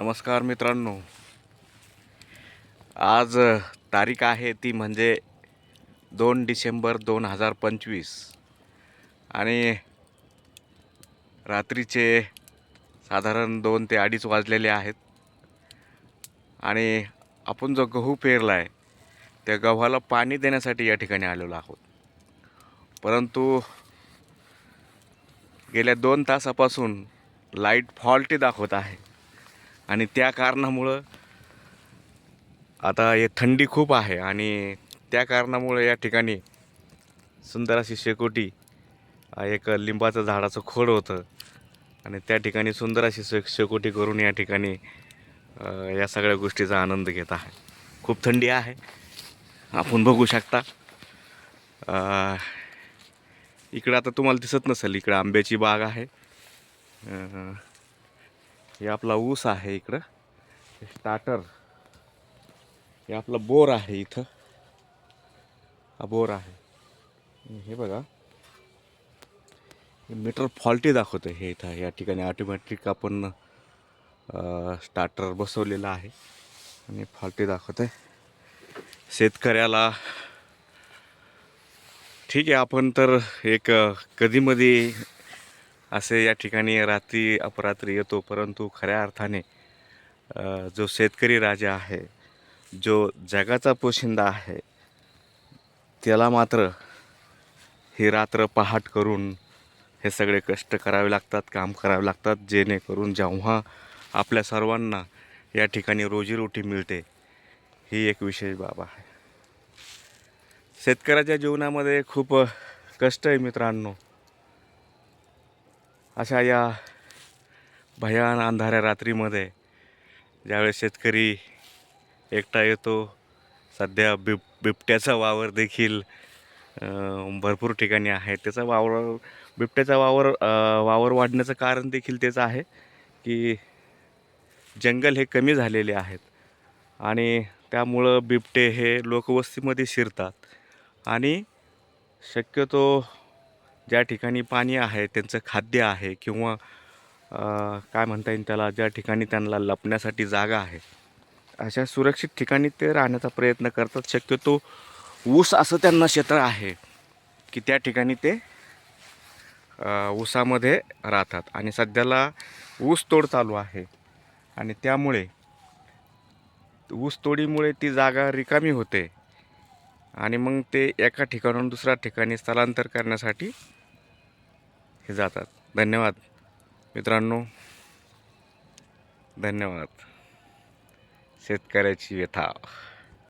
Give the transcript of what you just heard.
नमस्कार मित्रांनो. आज तारीख आहे ती म्हणजे दोन डिसेंबर दोन हजार पंचवीस. आणि रात्रीचे साधारण दोन ते अडीच वाजलेले आहेत. आणि आपण जो गहू पेरला आहे त्या गव्हाला पाणी देण्यासाठी या ठिकाणी आलेलो आहोत. परंतु गेल्या दोन तासापासून लाइट फॉल्टी दाखवत आहे. आणि त्या कारणामुळं आता हे थंडी खूप आहे आणि त्या कारणामुळे या ठिकाणी सुंदर अशी शेकोटी एक लिंबाचं झाडाचं खोड होतं. आणि त्या ठिकाणी सुंदर अशी शे शेकोटी करून या ठिकाणी या सगळ्या गोष्टीचा आनंद घेत आहे. खूप थंडी आहे. आपण बघू शकता. इकडं आता तुम्हाला दिसत नसेल इकडं आंब्याची बाग आहे. हे आपला ऊस आहे इकडं. हे स्टार्टर हे आपलं बोर आहे इथं. हा बोर आहे. हे बघा. हे मीटर फॉल्टी दाखवतं हे इथं. या ठिकाणी ऑटोमॅटिक आपण स्टार्टर बसवलेलं आहे. आणि फॉल्टी दाखवतं आहे शेतकऱ्याला ठीक आहे आपण तर एक कधीमध्ये असे या ठिकाणी रात्री अपरात्री येतो परंतु खऱ्या अर्थाने जो शेतकरी राजा आहे जो जगाचा पोशिंदा आहे त्याला मात्र ही रात्र पहाट करून हे सगळे कष्ट करावे लागतात काम करावे लागतात जेणेकरून जेव्हा आपल्या सर्वांना या ठिकाणी रोजीरोटी मिळते ही एक विशेष बाब आहे. शेतकऱ्याच्या जीवनामध्ये खूप कष्ट आहे मित्रांनो. अशा या भयान अंधाऱ्या रात्रीमध्ये ज्यावेळेस शेतकरी एकटा येतो सध्या बिब बिबट्याचा वावर देखील भरपूर ठिकाणी आहे. त्याचा वावर बिबट्याचा वावर वावर वाढण्याचं कारण देखील तेच आहे की जंगल हे कमी झालेले आहेत आणि त्यामुळं बिबटे हे लोकवस्तीमध्ये शिरतात आणि शक्यतो ज्या ठिकाणी पाणी आहे त्यांचं खाद्य आहे किंवा काय म्हणता येईल त्याला ज्या ठिकाणी त्यांना लपण्यासाठी जागा आहे अशा सुरक्षित ठिकाणी ते राहण्याचा प्रयत्न करतात. शक्यतो ऊस असं त्यांना क्षेत्र आहे की त्या ठिकाणी ते ऊसामध्ये राहतात. आणि सध्याला ऊस तोड चालू आहे. आणि त्यामुळे ऊसतोडीमुळे ती जागा रिकामी होते. आणि मग ते एका ठिकाणाहून दुसऱ्या ठिकाणी स्थलांतर करण्यासाठी हे जातात. धन्यवाद. मित्रांनो धन्यवाद. शेतकऱ्याची व्यथा.